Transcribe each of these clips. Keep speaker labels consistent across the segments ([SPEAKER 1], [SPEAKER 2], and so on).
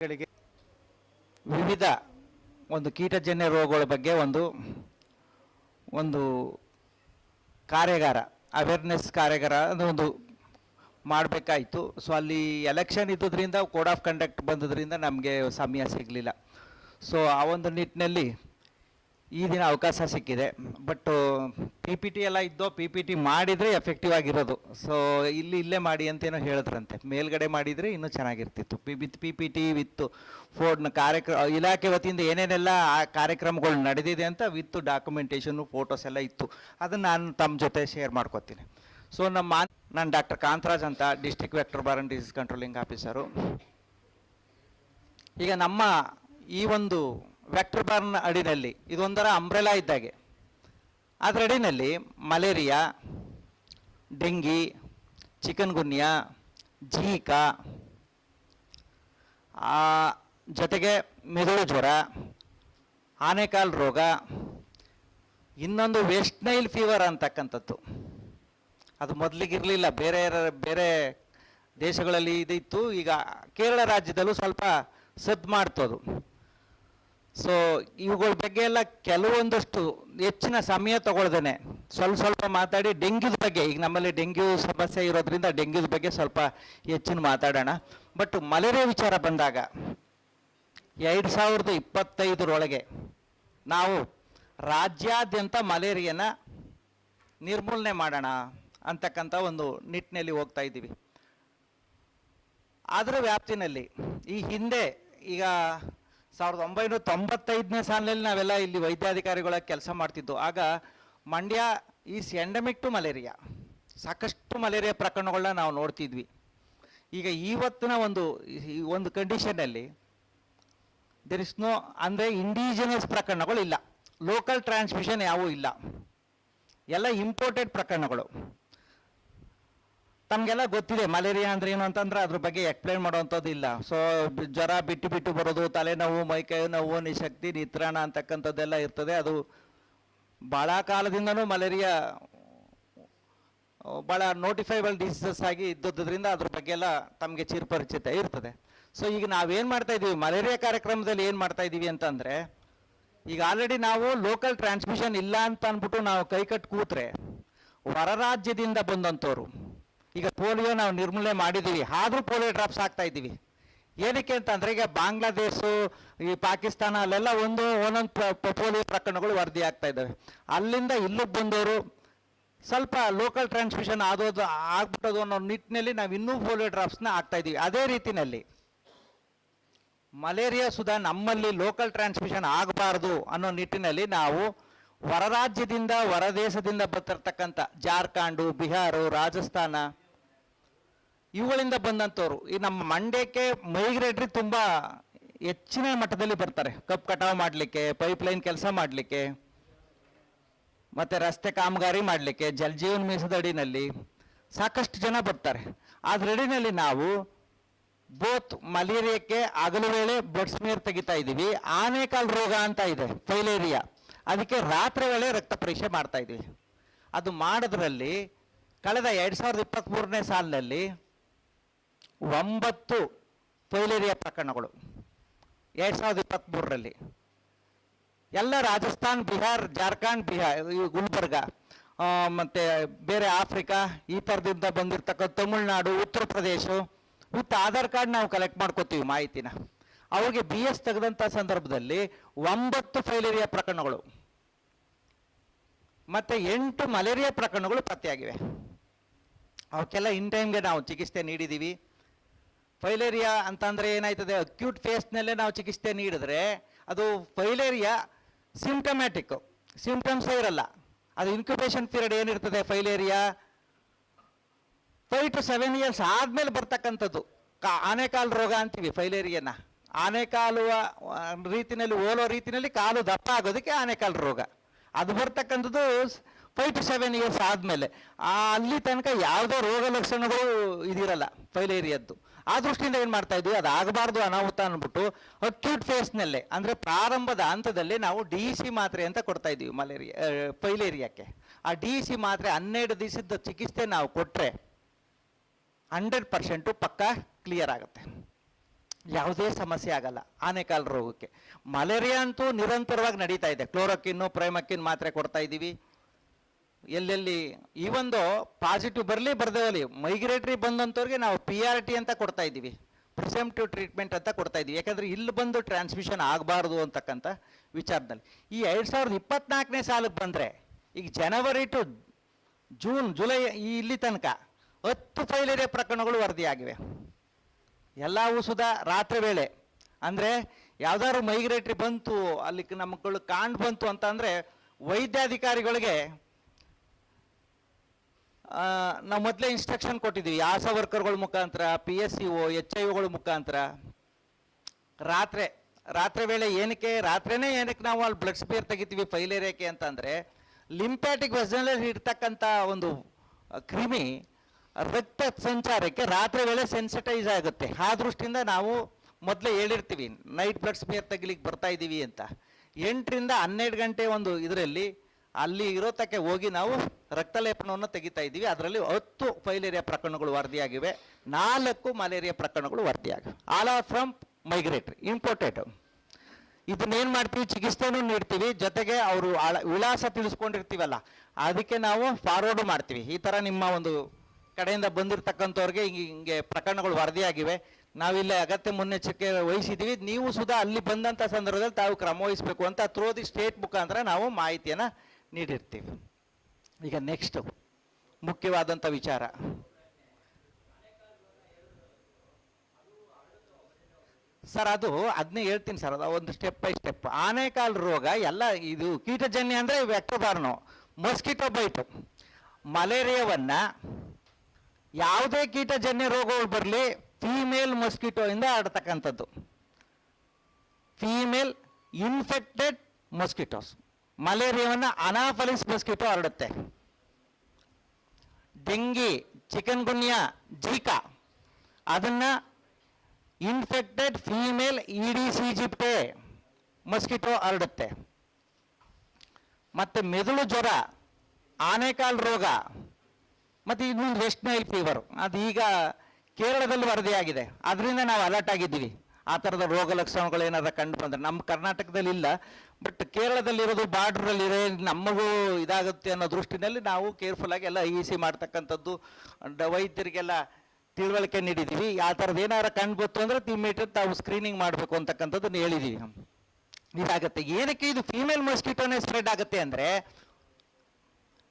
[SPEAKER 1] ಗಳಿಗೆ ವಿವಿಧ ಒಂದು ಕೀಟಜನ್ಯ ರೋಗಗಳ ಬಗ್ಗೆ ಒಂದು ಒಂದು ಕಾರ್ಯಾಗಾರ ಅವೇರ್ನೆಸ್ ಕಾರ್ಯಾಗಾರ ಅದು ಒಂದು ಮಾಡಬೇಕಾಯಿತು. ಸೊ ಅಲ್ಲಿ ಎಲೆಕ್ಷನ್ ಇದ್ದುದರಿಂದ ಕೋಡ್ ಆಫ್ ಕಂಡಕ್ಟ್ ಬಂದದ್ರಿಂದ ನಮಗೆ ಸಮಯ ಸಿಗಲಿಲ್ಲ. ಸೊ ಆ ಒಂದು ನಿಟ್ಟಿನಲ್ಲಿ ಈ ದಿನ ಅವಕಾಶ ಸಿಕ್ಕಿದೆ. ಬಟ್ ಪಿ ಪಿ ಟಿ ಎಲ್ಲ ಇದ್ದೋ ಪಿ ಪಿ ಟಿ ಮಾಡಿದರೆ ಎಫೆಕ್ಟಿವ್ ಆಗಿರೋದು. ಸೊ ಇಲ್ಲಿ ಇಲ್ಲೇ ಮಾಡಿ ಅಂತೇನೋ ಹೇಳಿದ್ರಂತೆ. ಮೇಲ್ಗಡೆ ಮಾಡಿದರೆ ಇನ್ನೂ ಚೆನ್ನಾಗಿರ್ತಿತ್ತು. P with P P T with ಫೋರ್ಡ್ನ ಕಾರ್ಯಕ್ರಮ ಇಲಾಖೆ ವತಿಯಿಂದ ಏನೇನೆಲ್ಲ ಆ ಕಾರ್ಯಕ್ರಮಗಳು ನಡೆದಿದೆ ಅಂತ ವಿತ್ ಡಾಕ್ಯುಮೆಂಟೇಷನ್ನು ಫೋಟೋಸ್ ಎಲ್ಲ ಇತ್ತು. ಅದನ್ನು ನಾನು ತಮ್ಮ ಜೊತೆ ಶೇರ್ ಮಾಡ್ಕೊತೀನಿ. ಸೊ ನಮ್ಮ ನಾನು ಡಾಕ್ಟರ್ ಕಾಂತರಾಜ್ ಅಂತ district vector borne disease controlling officer ಈಗ ನಮ್ಮ ಈ ಒಂದು ವೆಕ್ಟರ್ ಬಾರ್ನ್ ಅಡಿನಲ್ಲಿ ಇದೊಂಥರ ಅಂಬ್ರೆಲಾ ಇದ್ದಾಗೆ. ಅದರ ಅಡಿನಲ್ಲಿ malaria, dengue chikungunya Zika ಜೊತೆಗೆ ಮೆದುಳು ಜ್ವರ, ಆನೆಕಾಲ್ ರೋಗ, ಇನ್ನೊಂದು ವೆಸ್ಟ್ ನೈಲ್ ಫೀವರ್ ಅಂತಕ್ಕಂಥದ್ದು. ಅದು ಮೊದಲಿಗಿರಲಿಲ್ಲ, ಬೇರೆ ಬೇರೆ ದೇಶಗಳಲ್ಲಿ ಇದಿತ್ತು ಈಗ ಕೇರಳ ರಾಜ್ಯದಲ್ಲೂ ಸ್ವಲ್ಪ ಸದ್ದು ಮಾಡ್ತದು. ಸೊ ಇವುಗಳ ಬಗ್ಗೆ ಎಲ್ಲ ಕೆಲವೊಂದಷ್ಟು ಹೆಚ್ಚಿನ ಸಮಯ ತಗೊಳ್ದೇನೆ. ಸ್ವಲ್ಪ ಸ್ವಲ್ಪ ಮಾತಾಡಿ ಡೆಂಗ್ಯೂದ ಬಗ್ಗೆ. ಈಗ ನಮ್ಮಲ್ಲಿ ಡೆಂಗ್ಯೂ ಸಮಸ್ಯೆ ಇರೋದ್ರಿಂದ ಡೆಂಗ್ಯೂದ ಬಗ್ಗೆ ಸ್ವಲ್ಪ ಹೆಚ್ಚಿನ ಮಾತಾಡೋಣ. ಬಟ್ ಮಲೇರಿಯಾ ವಿಚಾರ ಬಂದಾಗ ಎರಡು ಸಾವಿರದ ಇಪ್ಪತ್ತೈದರೊಳಗೆ ನಾವು ರಾಜ್ಯಾದ್ಯಂತ ಮಲೇರಿಯಾನ ನಿರ್ಮೂಲನೆ ಮಾಡೋಣ ಅಂತಕ್ಕಂಥ ಒಂದು ನಿಟ್ಟಿನಲ್ಲಿ ಹೋಗ್ತಾ ಇದ್ದೀವಿ. ಅದರ ವ್ಯಾಪ್ತಿನಲ್ಲಿ ಈ ಹಿಂದೆ ಈಗ ಸಾವಿರದ ಒಂಬೈನೂರ ತೊಂಬತ್ತೈದನೇ ಸಾಲಿನಲ್ಲಿ ನಾವೆಲ್ಲ ಇಲ್ಲಿ ವೈದ್ಯಾಧಿಕಾರಿಗಳ ಕೆಲಸ ಮಾಡ್ತಿದ್ದು. ಆಗ Mandya is endemic to malaria. ಸಾಕಷ್ಟು ಮಲೇರಿಯಾ ಪ್ರಕರಣಗಳನ್ನ ನಾವು ನೋಡ್ತಿದ್ವಿ. ಈಗ ಇವತ್ತಿನ ಒಂದು ಈ ಒಂದು ಕಂಡೀಷನಲ್ಲಿ ದೆರ್ ಇಸ್ ನೋ ಅಂದರೆ ಇಂಡಿಜಿನಸ್ ಪ್ರಕರಣಗಳು ಇಲ್ಲ. ಲೋಕಲ್ ಟ್ರಾನ್ಸ್ಮಿಷನ್ ಯಾವೂ ಇಲ್ಲ. ಎಲ್ಲ ಇಂಪೋರ್ಟೆಡ್ ಪ್ರಕರಣಗಳು. ತಮಗೆಲ್ಲ ಗೊತ್ತಿದೆ, ಮಲೇರಿಯಾ ಅಂದ್ರೆ ಏನು ಅಂತಂದ್ರೆ ಅದ್ರ ಬಗ್ಗೆ ಎಕ್ಸ್ಪ್ಲೈನ್ ಮಾಡುವಂಥದ್ದು ಇಲ್ಲ. ಸೊ ಜ್ವರ ಬಿಟ್ಟು ಬಿಟ್ಟು ಬರೋದು, ತಲೆನೋವು ಮೈಕೈ ನೋವು, ನಿಶಕ್ತಿ ನಿತ್ರಾಣ ಅಂತಕ್ಕಂಥದ್ದೆಲ್ಲ ಇರ್ತದೆ. ಅದು ಭಾಳ ಕಾಲದಿಂದನೂ ಮಲೇರಿಯಾ ಭಾಳ ನೋಟಿಫೈಬಲ್ ಡಿಸೀಸಸ್ ಆಗಿ ಇದ್ದದ್ರಿಂದ ಅದ್ರ ಬಗ್ಗೆ ಎಲ್ಲ ತಮಗೆ ಚಿರಪರಿಚಿತ ಇರ್ತದೆ. ಸೊ ಈಗ ನಾವೇನು ಮಾಡ್ತಾ ಇದ್ದೀವಿ ಮಲೇರಿಯಾ ಕಾರ್ಯಕ್ರಮದಲ್ಲಿ ಏನು ಮಾಡ್ತಾ ಇದ್ದೀವಿ ಅಂತಂದರೆ, ಈಗ ಆಲ್ರೆಡಿ ನಾವು ಲೋಕಲ್ ಟ್ರಾನ್ಸ್ಮಿಷನ್ ಇಲ್ಲ ಅಂತ ಅಂದ್ಬಿಟ್ಟು ನಾವು ಕೈ ಕಟ್ ಕೂತ್ರೆ, ಹೊರ ರಾಜ್ಯದಿಂದ ಬಂದಂಥವ್ರು ಈಗ ಪೋಲಿಯೋ ನಾವು ನಿರ್ಮೂಲನೆ ಮಾಡಿದ್ದೀವಿ. ಆದರೂ ಪೋಲಿಯೋ ಡ್ರಾಪ್ಸ್ ಆಗ್ತಾ ಇದ್ದೀವಿ. ಏನಕ್ಕೆ ಅಂತಂದರೆ ಈಗ ಬಾಂಗ್ಲಾದೇಶು, ಈ ಪಾಕಿಸ್ತಾನ ಅಲ್ಲೆಲ್ಲ ಒಂದು ಒಂದೊಂದು ಪೋಲಿಯೋ ಪ್ರಕರಣಗಳು ವರದಿ ಆಗ್ತಾ ಇದ್ದಾವೆ. ಅಲ್ಲಿಂದ ಇಲ್ಲಿಗೆ ಬಂದವರು ಸ್ವಲ್ಪ ಲೋಕಲ್ ಟ್ರಾನ್ಸ್ಮಿಷನ್ ಆದೋದು, ಆಗ್ಬಿಟ್ಟೋದು ಅನ್ನೋ ನಿಟ್ಟಿನಲ್ಲಿ ನಾವು ಇನ್ನೂ ಪೋಲಿಯೋ ಡ್ರಾಪ್ಸ್ನ ಆಗ್ತಾ ಇದ್ದೀವಿ. ಅದೇ ರೀತಿಯಲ್ಲಿ ಮಲೇರಿಯಾ ಸುದಾ ನಮ್ಮಲ್ಲಿ ಲೋಕಲ್ ಟ್ರಾನ್ಸ್ಮಿಷನ್ ಆಗಬಾರ್ದು ಅನ್ನೋ ನಿಟ್ಟಿನಲ್ಲಿ ನಾವು ಹೊರ ರಾಜ್ಯದಿಂದ ಹೊರ ದೇಶದಿಂದ ಬರ್ತಿರ್ತಕ್ಕಂಥ ಜಾರ್ಖಂಡು, ಬಿಹಾರ, ರಾಜಸ್ಥಾನ, ಇವುಗಳಿಂದ ಬಂದಂಥವ್ರು. ಈ ನಮ್ಮ ಮಂಡ್ಯಕ್ಕೆ ಮೈಗ್ರೇಟ್ರಿ ತುಂಬ ಹೆಚ್ಚಿನ ಮಟ್ಟದಲ್ಲಿ ಬರ್ತಾರೆ. ಕಪ್ ಕಟಾವು ಮಾಡಲಿಕ್ಕೆ, ಪೈಪ್ಲೈನ್ ಕೆಲಸ ಮಾಡಲಿಕ್ಕೆ, ಮತ್ತೆ ರಸ್ತೆ ಕಾಮಗಾರಿ ಮಾಡಲಿಕ್ಕೆ ಜಲಜೀವನ್ ಮೀಸದ ಅಡಿನಲ್ಲಿ ಸಾಕಷ್ಟು ಜನ ಬರ್ತಾರೆ. ಅಡಿನಲ್ಲಿ ನಾವು ಬೋತ್ ಮಲೇರಿಯಾಕ್ಕೆ ಹಗಲು ವೇಳೆ ಬ್ಲಡ್ ಸ್ಮೇರ್ ತೆಗಿತಾ ಇದ್ದೀವಿ ಆನೆಕಾಲ್ ರೋಗ ಅಂತ ಇದೆ, ಫೈಲೇರಿಯಾ. ಅದಕ್ಕೆ ರಾತ್ರಿ ವೇಳೆ ರಕ್ತ ಪರೀಕ್ಷೆ ಮಾಡ್ತಾ ಇದ್ವಿ. ಅದು ಮಾಡೋದ್ರಲ್ಲಿ ಕಳೆದ ಎರಡು ಸಾವಿರದ ಇಪ್ಪತ್ತ್ಮೂರನೇ ಸಾಲಿನಲ್ಲಿ ಒಂಬತ್ತು ಫೈಲೇರಿಯಾ ಪ್ರಕರಣಗಳು ಎರಡು ಸಾವಿರದ ಇಪ್ಪತ್ತ್ಮೂರರಲ್ಲಿ ಎಲ್ಲ ರಾಜಸ್ಥಾನ್, ಬಿಹಾರ್, ಜಾರ್ಖಂಡ್, ಬಿಹಾರ್ ಗುಲ್ಬರ್ಗ ಮತ್ತೆ ಬೇರೆ ಆಫ್ರಿಕಾ, ಈ ಥರದಿಂದ ಬಂದಿರ್ತಕ್ಕಂಥ ತಮಿಳ್ನಾಡು, ಉತ್ತರ ಪ್ರದೇಶ ವಿತ್ ಆಧಾರ್ ಕಾರ್ಡ್ ನಾವು ಕಲೆಕ್ಟ್ ಮಾಡ್ಕೋತೀವಿ ಮಾಹಿತಿನ. ಅವ್ರಿಗೆ ಬಿ ಎಸ್ ತೆಗೆದಂಥ ಸಂದರ್ಭದಲ್ಲಿ ಒಂಬತ್ತು ಫೈಲೇರಿಯಾ ಪ್ರಕರಣಗಳು. ಮತ್ತೆ ಎಂಟು ಮಲೇರಿಯಾ ಪ್ರಕರಣಗಳು ಪತ್ತೆಯಾಗಿವೆ. ಅವಕ್ಕೆಲ್ಲ ಇನ್ ಟೈಮ್ಗೆ ನಾವು ಚಿಕಿತ್ಸೆ ನೀಡಿದ್ದೀವಿ ಫೈಲೇರಿಯಾ ಅಂತಂದ್ರೆ ಏನಾಯ್ತದೆ? ಅಕ್ಯೂಟ್ ಫೇಸ್ನಲ್ಲೇ ನಾವು ಚಿಕಿತ್ಸೆ ನೀಡಿದ್ರೆ ಅದು ಫೈಲೇರಿಯಾ ಸಿಂಟಮ್ಯಾಟಿಕ್ ಸಿಂಪ್ಟಮ್ಸೇ ಇರಲ್ಲ. ಅದು ಇನ್ಕ್ಯುಬೇಷನ್ ಪೀರಿಯಡ್ ಏನಿರ್ತದೆ filaria? Five to seven years ಆದಮೇಲೆ ಬರ್ತಕ್ಕಂಥದ್ದು. ಕಾ ಆನೆಕಾಲು ರೋಗ ಅಂತೀವಿ ಫೈಲೇರಿಯನ್ನ ಆನೆಕಾಲು ರೀತಿಯಲ್ಲಿ ರೀತಿನಲ್ಲಿ ಓಲೋ ರೀತಿಯಲ್ಲಿ ಕಾಲು ದಪ್ಪ ಆಗೋದಕ್ಕೆ ಆನೆಕಾಲು ರೋಗ. ಅದು ಬರ್ತಕ್ಕಂಥದ್ದು ಫೈವ್ ಟು ಸೆವೆನ್ ಇಯರ್ಸ್ ಆದಮೇಲೆ. ಅಲ್ಲಿ ತನಕ ಯಾವುದೇ ರೋಗ ಲಕ್ಷಣಗಳು ಇದಿರಲ್ಲ ಫೈಲೇರಿಯದ್ದು ಆ ದೃಷ್ಟಿಯಿಂದ ಏನು ಮಾಡ್ತಾ ಇದ್ವಿ? ಅದು ಆಗಬಾರ್ದು ಅನಾಹುತ ಅಂದ್ಬಿಟ್ಟು ಅಕ್ಯೂಟ್ ಫೇಸ್ನಲ್ಲೇ ಅಂದರೆ ಪ್ರಾರಂಭದ ಹಂತದಲ್ಲಿ ನಾವು ಡಿ ಸಿ ಮಾತ್ರೆ ಅಂತ ಕೊಡ್ತಾ ಇದ್ದೀವಿ ಮಲೇರಿಯಾ ಫೈಲೇರಿಯಾಕ್ಕೆ ಆ ಡಿ ಸಿ ಮಾತ್ರೆ ಹನ್ನೆರಡು ದಿವಸದ ಚಿಕಿತ್ಸೆ ನಾವು ಕೊಟ್ಟರೆ ಹಂಡ್ರೆಡ್ ಪರ್ಸೆಂಟು ಪಕ್ಕ ಕ್ಲಿಯರ್ ಆಗುತ್ತೆ. ಯಾವುದೇ ಸಮಸ್ಯೆ ಆಗಲ್ಲ. ಆನೆಕಾಲು ರೋಗಕ್ಕೆ. ಮಲೇರಿಯಾ ಅಂತೂ ನಿರಂತರವಾಗಿ ನಡೀತಾ ಇದೆ. ಕ್ಲೋರೋಕಿನ್ನು ಪ್ರೇಮಕ್ಕಿನ್ ಮಾತ್ರೆ ಕೊಡ್ತಾ ಇದ್ದೀವಿ. ಎಲ್ಲೆಲ್ಲಿ ಈ ಒಂದು ಪಾಸಿಟಿವ್ ಬರಲಿ ಬರ್ದೇವಲ್ಲಿ ಮೈಗ್ರೇಟರಿ ಬಂದಂಥವ್ರಿಗೆ ನಾವು ಪಿ ಆರ್ ಟಿ ಅಂತ ಕೊಡ್ತಾ ಇದ್ದೀವಿ. ಪ್ರಿಸೆಂಪ್ಟಿವ್ ಟ್ರೀಟ್ಮೆಂಟ್ ಅಂತ ಕೊಡ್ತಾ ಇದ್ದೀವಿ. ಯಾಕಂದರೆ ಇಲ್ಲಿ ಬಂದು ಟ್ರಾನ್ಸ್ಮಿಷನ್ ಆಗಬಾರ್ದು ಅಂತಕ್ಕಂಥ ವಿಚಾರದಲ್ಲಿ. ಈ ಎರಡು ಸಾವಿರದ ಇಪ್ಪತ್ನಾಲ್ಕನೇ ಸಾಲಕ್ಕೆ ಬಂದರೆ, ಈಗ ಜನವರಿ ಟು ಜೂನ್ ಜುಲೈ ಇಲ್ಲಿ ತನಕ ಹತ್ತು ಫೈಲೇರಿಯಾ ಪ್ರಕರಣಗಳು ವರದಿಯಾಗಿವೆ. ಎಲ್ಲವೂ ಸುಧಾ ರಾತ್ರಿ ವೇಳೆ. ಅಂದರೆ ಯಾವ್ದಾದ್ರು ಮೈಗ್ರೇಟ್ರಿ ಬಂತು, ಅಲ್ಲಿ ನಮ್ಮ ನಮ್ಮಗಳು ಕಾಂಡ್ ಬಂತು ಅಂತ ಅಂದರೆ ವೈದ್ಯಾಧಿಕಾರಿಗಳಿಗೆ ನಾವು ಮೊದಲೇ ಇನ್ಸ್ಟ್ರಕ್ಷನ್ ಕೊಟ್ಟಿದ್ದೀವಿ. ಆಶಾ ವರ್ಕರ್ಗಳ ಮುಖಾಂತರ P S C O H I ಒಗಳ ಮುಖಾಂತರ. ರಾತ್ರಿ ರಾತ್ರಿ ವೇಳೆ ಏನಕ್ಕೆ, ರಾತ್ರಿನೇ ಏನಕ್ಕೆ ನಾವು ಅಲ್ಲಿ ಬ್ಲಡ್ ಸ್ಪೇರ್ ತೆಗಿತೀವಿ ಫೈಲೇರಿಯಾಕೆ ಅಂತಂದರೆ ಲಿಂಪ್ಯಾಟಿಕ್ ವೆಸ್ನಲ್ಲಿ ಇರ್ತಕ್ಕಂಥ ಒಂದು ಕ್ರಿಮಿ ರಕ್ತ ಸಂಚಾರಕ್ಕೆ ರಾತ್ರಿ ವೇಳೆ ಸೆನ್ಸಿಟೈಸ್ ಆಗುತ್ತೆ. ಆ ದೃಷ್ಟಿಯಿಂದ ನಾವು ಮೊದಲೇ ಹೇಳಿರ್ತೀವಿ ನೈಟ್ ಬ್ಲಡ್ ಸ್ಮಿಯರ್ ತೆಗಿಲಿಕ್ಕೆ ಬರ್ತಾ ಇದ್ದೀವಿ ಅಂತ. ಎಂಟರಿಂದ ಹನ್ನೆರಡು ಗಂಟೆ ಒಂದು ಇದರಲ್ಲಿ ಅಲ್ಲಿ ಇರೋತಕ್ಕೆ ಹೋಗಿ ನಾವು ರಕ್ತಲೇಪನವನ್ನು ತೆಗಿತಾ ಇದ್ದೀವಿ ಅದರಲ್ಲಿ ಹತ್ತು ಫೈಲೇರಿಯಾ ಪ್ರಕರಣಗಳು ವರದಿಯಾಗಿವೆ. ನಾಲ್ಕು ಮಲೇರಿಯಾ ಪ್ರಕರಣಗಳು ವರದಿಯಾಗಿವೆ. All are from migratory imported ಇದನ್ನೇನು ಮಾಡ್ತೀವಿ? ಚಿಕಿತ್ಸೆನೂ ನೀಡ್ತೀವಿ. ಜೊತೆಗೆ ಅವರು ವಿಳಾಸ ತಿಳಿಸ್ಕೊಂಡಿರ್ತೀವಲ್ಲ, ಅದಕ್ಕೆ ನಾವು ಫಾರ್ವರ್ಡ್ ಮಾಡ್ತೀವಿ. ಈ ಥರ ನಿಮ್ಮ ಒಂದು ಕಡೆಯಿಂದ ಬಂದಿರತಕ್ಕಂಥವ್ರಿಗೆ ಹಿಂಗೆ ಹಿಂಗೆ ಪ್ರಕರಣಗಳು ವರದಿಯಾಗಿವೆ. ನಾವಿಲ್ಲಿ ಅಗತ್ಯ ಮುನ್ನೆಚ್ಚರಿಕೆ ವಹಿಸಿದ್ದೀವಿ ನೀವು ಸುಧಾ ಅಲ್ಲಿ ಬಂದಂಥ ಸಂದರ್ಭದಲ್ಲಿ ತಾವು ಕ್ರಮ ವಹಿಸಬೇಕು ಅಂತ ಥ್ರೂ ದಿ ಸ್ಟೇಟ್ ಮುಖಾಂತರ ನಾವು ಮಾಹಿತಿಯನ್ನು ನೀಡಿರ್ತೀವಿ. ಈಗ ನೆಕ್ಸ್ಟು ಮುಖ್ಯವಾದಂಥ ವಿಚಾರ. ಸರ್, ಅದು ಅದನ್ನೇ ಹೇಳ್ತೀನಿ ಸರ್, ಅದು ಒಂದು ಸ್ಟೆಪ್ ಬೈ ಸ್ಟೆಪ್ ಆನೆಕಾಲ್ ರೋಗ ಎಲ್ಲ ಇದು ಕೀಟಜನ್ಯ ಅಂದರೆ ವೆಕ್ಟರ್ ಬಾರ್ನೋ ಮಸ್ಕಿಟೋ ಬೈಟು. ಮಲೇರಿಯಾವನ್ನ ಯಾವುದೇ ಕೀಟಜನ್ಯ ರೋಗಗಳು ಬರಲಿ ಫೀಮೇಲ್ ಮೊಸ್ಕಿಟೋ ಇಂದ ಫೀಮೇಲ್ ಇನ್ಫೆಕ್ಟೆಡ್ ಮೊಸ್ಕಿಟೋಸ್ ಮಲೇರಿಯಾವನ್ನ ಅನಾಫಲಿಸ್ ಮೊಸ್ಕಿಟೋ ಹರಡುತ್ತೆ. ಡೆಂಗಿ ಚಿಕನ್ ಗುನ್ಯಾ ಜೀಕಾ ಅದನ್ನು infected female Aedes aegypti mosquito ಹರಡುತ್ತೆ. ಮತ್ತು ಮೆದುಳು ಜ್ವರ, ಆನೆಕಾಲ್ ರೋಗ. ಮತ್ತೆ ಇನ್ನೊಂದು ವೆಸ್ಟ್ ನೈಲ್ ಫೀವರ್ ಅದು ಈಗ ಕೇರಳದಲ್ಲಿ ವರದಿಯಾಗಿದೆ. ಅದರಿಂದ ನಾವು ಅಲರ್ಟ್ ಆಗಿದ್ದೀವಿ. ಆ ಥರದ ರೋಗ ಲಕ್ಷಣಗಳು ಏನಾದ್ರು ಕಂಡು ಬಂದರೆ. ನಮ್ಮ ಕರ್ನಾಟಕದಲ್ಲಿ ಇಲ್ಲ. ಬಟ್ ಕೇರಳದಲ್ಲಿರೋದು, ಬಾರ್ಡ್ರಲ್ಲಿರೋ ನಮಗೂ ಇದಾಗುತ್ತೆ ಅನ್ನೋ ದೃಷ್ಟಿನಲ್ಲಿ ನಾವು ಕೇರ್ಫುಲ್ ಆಗಿ ಎಲ್ಲ ಇ ಸಿ ಮಾಡ್ತಕ್ಕಂಥದ್ದು ವೈದ್ಯರಿಗೆಲ್ಲ ತಿಳುವಳಿಕೆ ನೀಡಿದ್ದೀವಿ. ಆ ಥರದ್ದು ಏನಾರು ಕಂಡು ಬಂತು ಅಂದರೆ ಇಮಿಡಿಯೇಟ್ ತಾವು ಸ್ಕ್ರೀನಿಂಗ್ ಮಾಡಬೇಕು ಅಂತಕ್ಕಂಥದ್ದನ್ನು ಹೇಳಿದ್ದೀವಿ. ಇದಾಗುತ್ತೆ. ಏನಕ್ಕೆ ಇದು ಫೀಮೇಲ್ ಮಸ್ಕಿಟೋನೇ ಸ್ಪ್ರೆಡ್ ಆಗುತ್ತೆ ಅಂದರೆ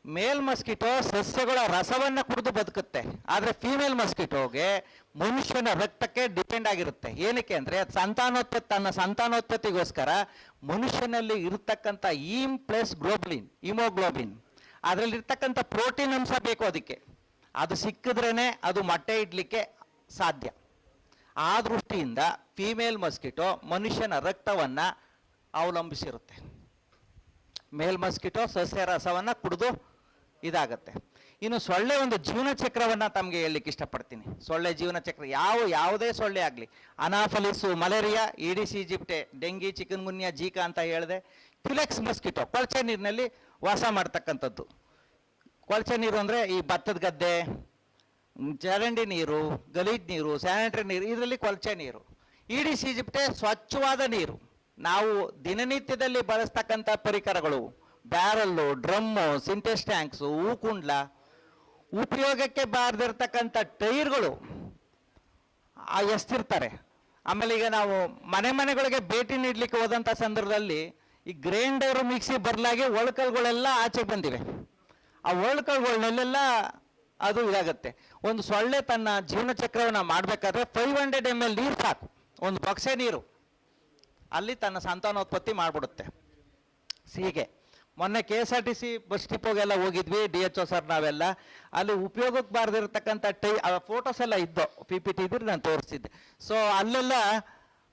[SPEAKER 1] ಮೇಲ್ ಮಸ್ಕಿಟೋ ಸಸ್ಯಗಳ ರಸವನ್ನ ಕುಡಿದು ಬದುಕುತ್ತೆ. ಆದರೆ ಫೀಮೇಲ್ ಮಸ್ಕಿಟೋಗೆ ಮನುಷ್ಯನ ರಕ್ತಕ್ಕೆ ಡಿಪೆಂಡ್ ಆಗಿರುತ್ತೆ. ಏನಕ್ಕೆ ಅಂದರೆ ಸಂತಾನೋತ್ಪತ್ತಿ, ತನ್ನ ಸಂತಾನೋತ್ಪತ್ತಿಗೋಸ್ಕರ ಮನುಷ್ಯನಲ್ಲಿ ಇರತಕ್ಕಂಥ haem plus globulin haemoglobin protein ಅಂಶ ಬೇಕು ಅದಕ್ಕೆ. ಅದು ಸಿಕ್ಕಿದ್ರೇ ಅದು ಮೊಟ್ಟೆ ಇಡಲಿಕ್ಕೆ ಸಾಧ್ಯ. ಆ ದೃಷ್ಟಿಯಿಂದ ಫೀಮೇಲ್ ಮಸ್ಕಿಟೋ ಮನುಷ್ಯನ ರಕ್ತವನ್ನು ಅವಲಂಬಿಸಿರುತ್ತೆ. ಮೇಲ್ ಮಸ್ಕಿಟೋ ಸಸ್ಯ ರಸವನ್ನು ಕುಡಿದು ಇದಾಗತ್ತೆ. ಇನ್ನು ಸೊಳ್ಳೆ ಒಂದು ಜೀವನ ಚಕ್ರವನ್ನು ತಮಗೆ ಹೇಳಲಿಕ್ಕೆ ಇಷ್ಟಪಡ್ತೀನಿ. ಸೊಳ್ಳೆ ಜೀವನ ಚಕ್ರ ಯಾವ, ಯಾವುದೇ ಸೊಳ್ಳೆ ಆಗಲಿ. Anopheles, malaria Aedes aegypti dengue chikungunya Zika ಅಂತ ಹೇಳಿದೆ. ಕ್ಯುಲೆಕ್ಸ್ ಮಸ್ಕಿಟೋ, ಕೊಳಚೆ ನೀರಿನಲ್ಲಿ ವಾಸ ಮಾಡ್ತಕ್ಕಂಥದ್ದು. ಕೊಳಚೆ ನೀರು ಅಂದರೆ ಈ ಭತ್ತದ ಗದ್ದೆ, ಚರಂಡಿ ನೀರು, ಗಲೀಜ್ ನೀರು, ಸ್ಯಾನಿಟರಿ ನೀರು, ಇದರಲ್ಲಿ ಕೊಳಚೆ ನೀರು. ಇಡಿಸ್ ಜಿಪ್ಟೆ ಸ್ವಚ್ಛವಾದ ನೀರು. ನಾವು ದಿನನಿತ್ಯದಲ್ಲಿ ಬಳಸ್ತಕ್ಕಂಥ ಪರಿಕರಗಳು. ಬ್ಯಾರಲ್ಲು, ಡ್ರಮ್ಮು ಸಿಂಟೆಸ್ ಟ್ಯಾಂಕ್ಸು ಹೂಕುಂಡ್ಲ ಉಪಯೋಗಕ್ಕೆ ಬಾರದಿರ್ತಕ್ಕಂಥ ಟೈರ್ಗಳು ಎಸ್ತಿರ್ತಾರೆ. ಆಮೇಲೆ ಈಗ ನಾವು ಮನೆ ಮನೆಗಳಿಗೆ ಭೇಟಿ ನೀಡಲಿಕ್ಕೆ ಹೋದಂಥ ಸಂದರ್ಭದಲ್ಲಿ ಈ ಗ್ರೈಂಡರು ಮಿಕ್ಸಿ ಬರಲಾಗಿ ಒಳಕಲ್ಗಳೆಲ್ಲ ಆಚೆ ಬಂದಿವೆ. ಆ ಒಳಕಲ್ಗಳನ್ನೆಲ್ಲ ಅದು ಇದಾಗುತ್ತೆ. ಒಂದು ಸೊಳ್ಳೆ ತನ್ನ ಜೀವನ ಚಕ್ರವನ್ನು ಮಾಡಬೇಕಾದ್ರೆ ಫೈವ್ ಹಂಡ್ರೆಡ್ ಎಂ ಎಲ್ ನೀರು ಸಾಕು. ಒಂದು ಬಕ್ಸೆ ನೀರು. ಅಲ್ಲಿ ತನ್ನ ಸಂತಾನೋತ್ಪತ್ತಿ ಮಾಡಿಬಿಡುತ್ತೆ. ಹೀಗೆ. ಮೊನ್ನೆ K S R T C bus ಡಿಪೋಗೆಲ್ಲ ಹೋಗಿದ್ವಿ, ಡಿ ಎಚ್ ಒ ಸರ್ ನಾವೆಲ್ಲ. ಅಲ್ಲಿ ಉಪಯೋಗಕ್ಕೆ ಬಾರ್ದಿರತಕ್ಕಂಥ ಟೈ ಫೋಟೋಸ್ ಎಲ್ಲ ಇದ್ದೋ, ಪಿ ಪಿ ಟಿ ಇದ್ರೆ ನಾನು ತೋರಿಸಿದ್ದೆ ಸೊ ಅಲ್ಲೆಲ್ಲ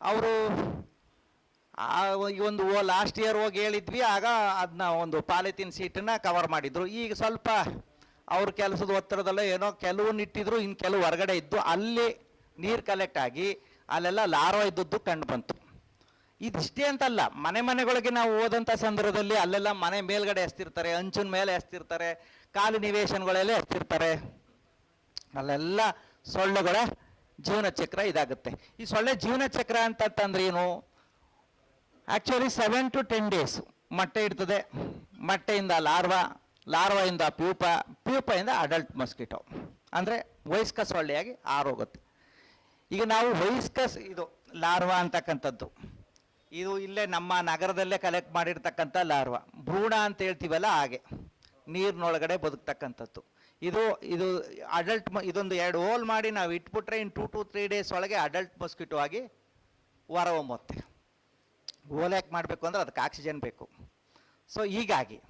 [SPEAKER 1] ಅವರು, ಆ ಒಂದು ಲಾಸ್ಟ್ ಇಯರ್ ಹೋಗಿ ಹೇಳಿದ್ವಿ, ಆಗ ಅದನ್ನ ಒಂದು ಪಾಲಿಥಿನ್ ಸೀಟನ್ನ ಕವರ್ ಮಾಡಿದ್ರು. ಈಗ ಸ್ವಲ್ಪ ಅವ್ರ ಕೆಲಸದ ಒತ್ತಡದಲ್ಲ ಏನೋ ಕೆಲವು ಇಟ್ಟಿದ್ರು ಇನ್ನು ಕೆಲವು ಹೊರಗಡೆ ಇದ್ದು, ಅಲ್ಲಿ ನೀರು ಕಲೆಕ್ಟ್ ಆಗಿ, ಅಲ್ಲೆಲ್ಲ ಲಾರೋ ಇದ್ದದ್ದು ಕಂಡು ಬಂತು. ಇದಿಷ್ಟೇ ಅಂತಲ್ಲ, ಮನೆ ಮನೆಗಳಿಗೆ ನಾವು ಹೋದಂಥ ಸಂದರ್ಭದಲ್ಲಿ ಅಲ್ಲೆಲ್ಲ ಮನೆ ಮೇಲ್ಗಡೆ ಎಸ್ತಿರ್ತಾರೆ, ಅಂಚಿನ ಮೇಲೆ ಎಸ್ತಿರ್ತಾರೆ ಕಾಲು ನಿವೇಶನಗಳೆಲ್ಲ ಎಸ್ತಿರ್ತಾರೆ. ಅಲ್ಲೆಲ್ಲ ಸೊಳ್ಳೆಗಳ ಜೀವನ ಚಕ್ರ ಇದಾಗುತ್ತೆ. ಈ ಸೊಳ್ಳೆ ಜೀವನ ಚಕ್ರ ಅಂತಂದ್ರೆ ಏನು? Actually seven to ten days ಮೊಟ್ಟೆ ಇಡ್ತದೆ. ಮೊಟ್ಟೆಯಿಂದ ಲಾರ್ವಾ, ಲಾರ್ವಾಯಿಂದ ಪ್ಯೂಪ ಪ್ಯೂಪದಿಂದ ಅಡಲ್ಟ್ ಮಸ್ಕಿಟೋ ಅಂದರೆ ವಯಸ್ಕ ಸೊಳ್ಳೆಯಾಗಿ ಆರೋಗುತ್ತೆ. ಈಗ ನಾವು ವಯಸ್ಕ ಇದು ಲಾರ್ವಾ ಅಂತಕ್ಕಂಥದ್ದು. ಇದು ಇಲ್ಲೇ ನಮ್ಮ ನಗರದಲ್ಲೇ ಕಲೆಕ್ಟ್ ಮಾಡಿರ್ತಕ್ಕಂಥ ಲಾರ್ವಾ. ಭ್ರೂಣ ಅಂತ ಹೇಳ್ತೀವಲ್ಲ ಹಾಗೆ. ನೀರಿನೊಳಗಡೆ ಬದುಕ್ತಕ್ಕಂಥದ್ದು. ಇದು ಇದು ಅಡಲ್ಟ್ ಇದೊಂದು ಎರಡು ಹೋಲ್ ಮಾಡಿ ನಾವು ಇಟ್ಬಿಟ್ರೆ in two to three days ಒಳಗೆ ಅಡಲ್ಟ್ ಮಸ್ಕಿಟೋ ಆಗಿ ಹೊರಹೊಮ್ಮುತ್ತೆ ಹೋಲ್ ಯಾಕೆ ಮಾಡಬೇಕು ಅಂದ್ರೆ ಅದಕ್ಕೆ ಆಕ್ಸಿಜನ್ ಬೇಕು. ಸೊ ಹೀಗಾಗಿ.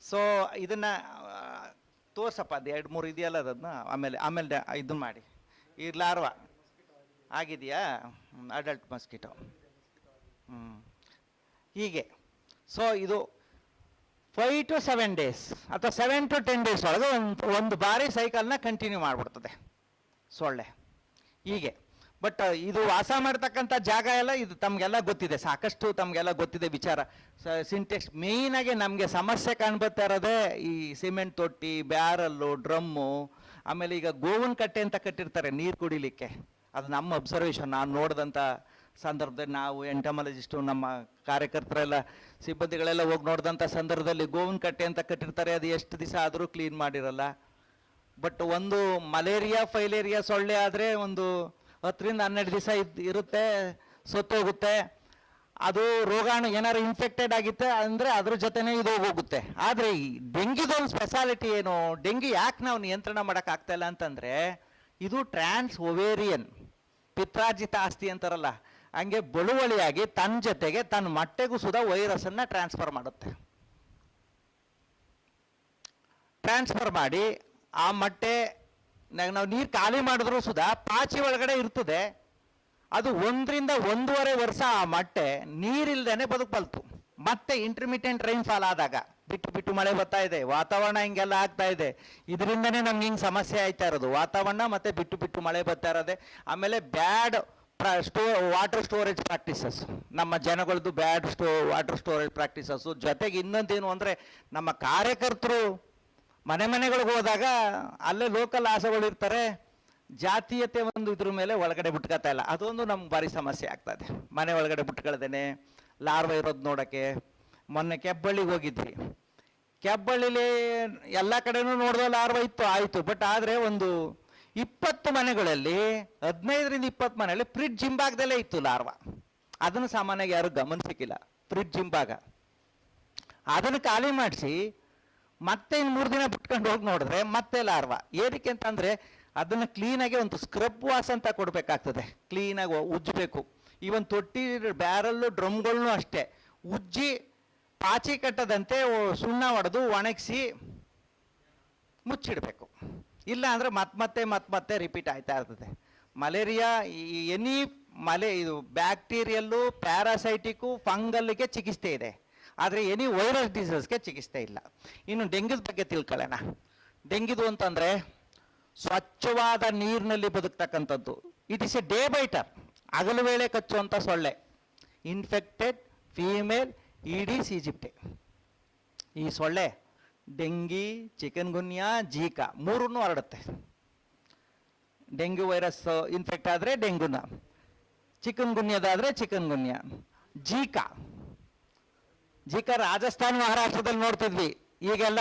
[SPEAKER 1] ಸೊ ಇದನ್ನು ತೋರ್ಸಪ್ಪ ಅದು ಎರಡು ಮೂರು ಇದೆಯಲ್ಲ ಅದನ್ನ. ಆಮೇಲೆ ಆಮೇಲೆ ಇದನ್ನ ಮಾಡಿ. ಈ ಲಾರ್ವಾ. ಆಗಿದೆಯಾ? ಅಡಲ್ಟ್ ಮಸ್ಕಿಟೋ ಹೀಗೆ. ಸೊ ಇದು ಫೈವ್ ಟು ಸೆವೆನ್ ಡೇಸ್ ಅಥವಾ ಸೆವೆನ್ ಟು ಟೆನ್ ಡೇಸ್ ಒಳಗೆ ಒಂದು ಒಂದು ಬಾರಿ ಸೈಕಲ್ನ ಕಂಟಿನ್ಯೂ ಮಾಡಿಬಿಡ್ತದೆ. ಸೊಳ್ಳೆ ಹೀಗೆ. ಬಟ್ ಇದು ವಾಸ ಮಾಡ್ತಕ್ಕಂಥ ಜಾಗ ಎಲ್ಲ ಇದು ತಮಗೆಲ್ಲ ಗೊತ್ತಿದೆ. ಸಾಕಷ್ಟು ತಮಗೆಲ್ಲ ಗೊತ್ತಿದೆ ವಿಚಾರ. ಸಿಂಟೆಕ್ಸ್ ಮೇಯ್ನಾಗಿ ನಮಗೆ ಸಮಸ್ಯೆ ಕಾಣ್ಬರ್ತಾ ಇರೋದೇ ಈ ಸಿಮೆಂಟ್ ತೊಟ್ಟಿ ಬ್ಯಾರಲ್ಲು ಡ್ರಮ್ಮು ಆಮೇಲೆ ಈಗ ಗೋವನ್ ಕಟ್ಟೆ ಅಂತ ಕಟ್ಟಿರ್ತಾರೆ ನೀರು ಕುಡಿಲಿಕ್ಕೆ. ಅದು ನಮ್ಮ ಅಬ್ಸರ್ವೇಷನ್ ನಾನು ನೋಡಿದಂಥ ಸಂದರ್ಭದಲ್ಲಿ ನಾವು ಎಂಟಮಾಲಜಿಸ್ಟು, ನಮ್ಮ ಕಾರ್ಯಕರ್ತರೆಲ್ಲ, ಸಿಬ್ಬಂದಿಗಳೆಲ್ಲ ಹೋಗಿ ನೋಡಿದಂಥ ಸಂದರ್ಭದಲ್ಲಿ ಗೋವಿನ ಕಟ್ಟೆ ಅಂತ ಕಟ್ಟಿರ್ತಾರೆ, ಅದು ಎಷ್ಟು ದಿವಸ ಆದರೂ ಕ್ಲೀನ್ ಮಾಡಿರಲ್ಲ. ಬಟ್ ಒಂದು ಮಲೇರಿಯಾ, ಫೈಲೇರಿಯಾ ಸೊಳ್ಳೆ ಆದರೆ ಒಂದು ಹತ್ತರಿಂದ ಹನ್ನೆರಡು ದಿವಸ ಇದ್ ಇರುತ್ತೆ, ಸತ್ತೋಗುತ್ತೆ. ಅದು ರೋಗಾಣು ಏನಾದ್ರು ಇನ್ಫೆಕ್ಟೆಡ್ ಆಗಿತ್ತೆ ಅಂದರೆ ಅದ್ರ ಜೊತೆನೇ ಇದು ಹೋಗುತ್ತೆ. ಆದರೆ ಈ ಡೆಂಗಿದೊಂದು ಸ್ಪೆಷಾಲಿಟಿ ಏನು? ಡೆಂಗಿ ಯಾಕೆ ನಾವು ನಿಯಂತ್ರಣ ಮಾಡೋಕ್ಕಾಗ್ತಾ ಇಲ್ಲ ಅಂತಂದರೆ, ಇದು ಟ್ರಾನ್ಸ್ ಒವೇರಿಯನ್ ಪಿತ್ರಾರ್ಜಿತ ಆಸ್ತಿ ಅಂತಾರಲ್ಲ ಹಂಗೆ ಬಳುವಳಿಯಾಗಿ ತನ್ನ ಜೊತೆಗೆ ತನ್ನ ಮಟ್ಟೆಗೂ ಸುಧಾ ವೈರಸ್ಸನ್ನು ಟ್ರಾನ್ಸ್ಫರ್ ಮಾಡುತ್ತೆ. ಟ್ರಾನ್ಸ್ಫರ್ ಮಾಡಿ ಆ ಮಟ್ಟೆ ನಾವು ನೀರು ಖಾಲಿ ಮಾಡಿದ್ರು ಸುಧಾ ಪಾಚಿ ಒಳಗಡೆ ಇರ್ತದೆ. ಅದು ಒಂದರಿಂದ ಒಂದೂವರೆ ವರ್ಷ ಆ ಮಟ್ಟೆ ನೀರಿಲ್ದೇನೆ ಬದುಕಬಲ್ತು ಮತ್ತೆ ಇಂಟರ್ಮಿಡಿಯೆಂಟ್ ರೈನ್ಫಾಲ್ ಆದಾಗ ಬಿಟ್ಟು ಬಿಟ್ಟು ಮಳೆ ಬರ್ತಾ ಇದೆ, ವಾತಾವರಣ ಹಿಂಗೆಲ್ಲ ಆಗ್ತಾ ಇದೆ. ಇದರಿಂದನೇ ನಮ್ಗೆ ಹಿಂಗೆ ಸಮಸ್ಯೆ ಆಯ್ತಾ ಇರೋದು. ವಾತಾವರಣ ಮತ್ತೆ ಬಿಟ್ಟು ಬಿಟ್ಟು ಮಳೆ ಬರ್ತಾ ಇರೋದೆ. ಆಮೇಲೆ bad stow water storage practices ನಮ್ಮ ಜನಗಳದ್ದು bad stow water storage practices ಜೊತೆಗೆ ಇನ್ನೊಂದೇನು ಅಂದರೆ, ನಮ್ಮ ಕಾರ್ಯಕರ್ತರು ಮನೆ ಮನೆಗಳಿಗೆ ಹೋದಾಗ ಅಲ್ಲೇ ಲೋಕಲ್ ಆಸೆಗಳಿರ್ತಾರೆ ಜಾತೀಯತೆ ಒಂದು ಇದ್ರ ಮೇಲೆ ಒಳಗಡೆ ಬಿಟ್ಕೊತಾ ಇಲ್ಲ. ಅದೊಂದು ನಮ್ಗೆ ಭಾರಿ ಸಮಸ್ಯೆ ಆಗ್ತಾ ಇದೆ ಮನೆ ಒಳಗಡೆ ಬಿಟ್ಕೊಳ್ದೇನೆ ಲಾರ್ವ ಇರೋದು ನೋಡೋಕ್ಕೆ. ಮೊನ್ನೆ ಕೆಬ್ಬಳ್ಳಿಗೆ ಹೋಗಿದ್ವಿ. ಕೆಬ್ಬಳ್ಳಿಲಿ ಎಲ್ಲ ಕಡೆನೂ ನೋಡಿದ ಲಾರ್ವ ಇತ್ತು, ಆಯಿತು. ಬಟ್ ಆದರೆ ಒಂದು ಇಪ್ಪತ್ತು ಮನೆಗಳಲ್ಲಿ, ಹದಿನೈದರಿಂದ ಇಪ್ಪತ್ತು ಮನೆಯಲ್ಲಿ ಫ್ರಿಡ್ಜ್ ಹಿಂಭಾಗದಲ್ಲೇ ಇತ್ತು ಲಾರ್ವ. ಅದನ್ನು ಸಾಮಾನ್ಯವಾಗಿ ಯಾರು ಗಮನಿಸಿಕ್ಕಿಲ್ಲ. ಫ್ರಿಡ್ಜ್ ಹಿಂಭಾಗ. ಅದನ್ನು ಖಾಲಿ ಮಾಡಿಸಿ ಮತ್ತೆ ಇನ್ನು ಮೂರು ದಿನ ಬಿಟ್ಕೊಂಡು ಹೋಗಿ ನೋಡಿದ್ರೆ ಮತ್ತೆ ಲಾರ್ವ. ಏನಕ್ಕೆ ಅಂತಂದರೆ ಅದನ್ನ ಕ್ಲೀನಾಗಿ ಒಂದು ಸ್ಕ್ರಬ್ ವಾಸ್ ಅಂತ ಕೊಡಬೇಕಾಗ್ತದೆ. ಕ್ಲೀನಾಗಿ ಉಜ್ಜಬೇಕು. ಈವನ್ ತೊಟ್ಟಿ ಬ್ಯಾರಲ್ಲು ಡ್ರಮ್ಗಳನ್ನೂ ಅಷ್ಟೇ. ಉಜ್ಜಿ ಪಾಚಿ ಕಟ್ಟದಂತೆ ಸುಣ್ಣ ಹೊಡೆದು ಒಣಗಿಸಿ ಮುಚ್ಚಿಡಬೇಕು. ಇಲ್ಲ ಅಂದರೆ ಮತ್ತೆ ಮತ್ತೆ ಮತ್ತೆ ಮತ್ತೆ ರಿಪೀಟ್ ಆಯ್ತಾ ಇರ್ತದೆ. ಮಲೇರಿಯಾ ಎನಿ ಮಲೆ, ಇದು ಬ್ಯಾಕ್ಟೀರಿಯಲ್ಲು ಪ್ಯಾರಾಸೈಟಿಕ್ಕು ಫಂಗಲ್ಗೆ ಚಿಕಿತ್ಸೆ ಇದೆ. ಆದರೆ ಎನಿ ವೈರಸ್ ಡಿಸೀಸ್ಗೆ ಚಿಕಿತ್ಸೆ ಇಲ್ಲ. ಇನ್ನು ಡೆಂಗ್ಯೂದ ಬಗ್ಗೆ ತಿಳ್ಕೊಳ್ಳೋಣ. ಡೆಂಗಿದು ಅಂತಂದರೆ ಸ್ವಚ್ಛವಾದ ನೀರಿನಲ್ಲಿ ಬದುಕ್ತಕ್ಕಂಥದ್ದು. It is a day biter ಹಗಲು ವೇಳೆ ಕಚ್ಚುವಂಥ ಸೊಳ್ಳೆ. ಇನ್ಫೆಕ್ಟೆಡ್ ಫೀಮೇಲ್ ಈಡೀಸ್ ಈಜಿಪ್ಟೆ ಈ ಸೊಳ್ಳೆ ಡೆಂಗಿ, ಚಿಕನ್ ಗುನ್ಯಾ, ಜೀಕಾ ಮೂರನ್ನು ಹರಡುತ್ತೆ. ಡೆಂಗ್ಯೂ ವೈರಸ್ ಇನ್ಫೆಕ್ಟ್ ಆದರೆ ಡೆಂಗುನ, ಚಿಕನ್ ಗುನ್ಯದಾದರೆ chikungunya, Zika. Zika Rajasthan, ಮಹಾರಾಷ್ಟ್ರದಲ್ಲಿ ನೋಡ್ತಿದ್ವಿ. ಈಗೆಲ್ಲ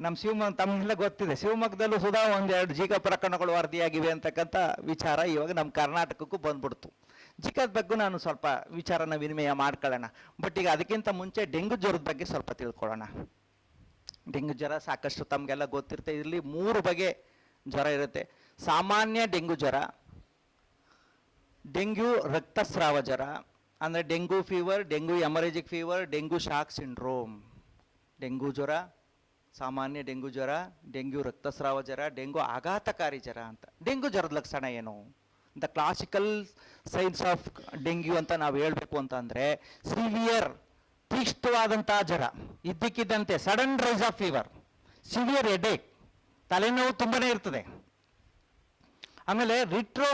[SPEAKER 1] ನಮ್ಮ ಶಿವಮೊಗ್ಗ, ತಮಗೆಲ್ಲ ಗೊತ್ತಿದೆ. ಶಿವಮೊಗ್ಗದಲ್ಲೂ ಸುಧಾ ಒಂದೆರಡು ಜೀಕಾ ಪ್ರಕರಣಗಳು ವರದಿಯಾಗಿವೆ ಅಂತಕ್ಕಂಥ ವಿಚಾರ ಇವಾಗ ನಮ್ಮ ಕರ್ನಾಟಕಕ್ಕೂ ಬಂದ್ಬಿಡ್ತು. ಜಿಕಾದ ಬಗ್ಗೆ ನಾನು ಸ್ವಲ್ಪ ವಿಚಾರನ ವಿನಿಮಯ ಮಾಡ್ಕೊಳ್ಳೋಣ. ಬಟ್ ಈಗ ಅದಕ್ಕಿಂತ ಮುಂಚೆ ಡೆಂಗು ಜ್ವರದ ಬಗ್ಗೆ ಸ್ವಲ್ಪ ತಿಳ್ಕೊಳ್ಳೋಣ. ಡೆಂಗು ಜ್ವರ ಸಾಕಷ್ಟು ತಮಗೆಲ್ಲ ಗೊತ್ತಿರುತ್ತೆ. ಇಲ್ಲಿ ಮೂರು ಬಗೆ ಜ್ವರ ಇರುತ್ತೆ. ಸಾಮಾನ್ಯ ಡೆಂಗು ಜ್ವರ, ಡೆಂಗ್ಯೂ ರಕ್ತಸ್ರಾವ ಜ್ವರ, ಅಂದರೆ dengue fever dengue haemorrhagic fever dengue shock syndrome dengue ಜ್ವರ, ಸಾಮಾನ್ಯ ಡೆಂಗು ಜ್ವರ, ಡೆಂಗ್ಯೂ ರಕ್ತಸ್ರಾವ ಜ್ವರ, ಡೆಂಗು ಆಘಾತಕಾರಿ ಜ್ವರ ಅಂತ. ಡೆಂಗು ಜ್ವರದ ಲಕ್ಷಣ ಏನು? The classical signs of dengue ಅಂತ ನಾವು ಹೇಳಬೇಕು ಅಂತಂದರೆ ಸಿವಿಯರ್ ತೀಕ್ಷ್ಣವಾದಂತಹ ಜ್ವರ, ಇದ್ದಕ್ಕಿದ್ದಂತೆ sudden rise of fever severe headache ತಲೆನೋವು ತುಂಬನೇ ಇರ್ತದೆ. ಆಮೇಲೆ retro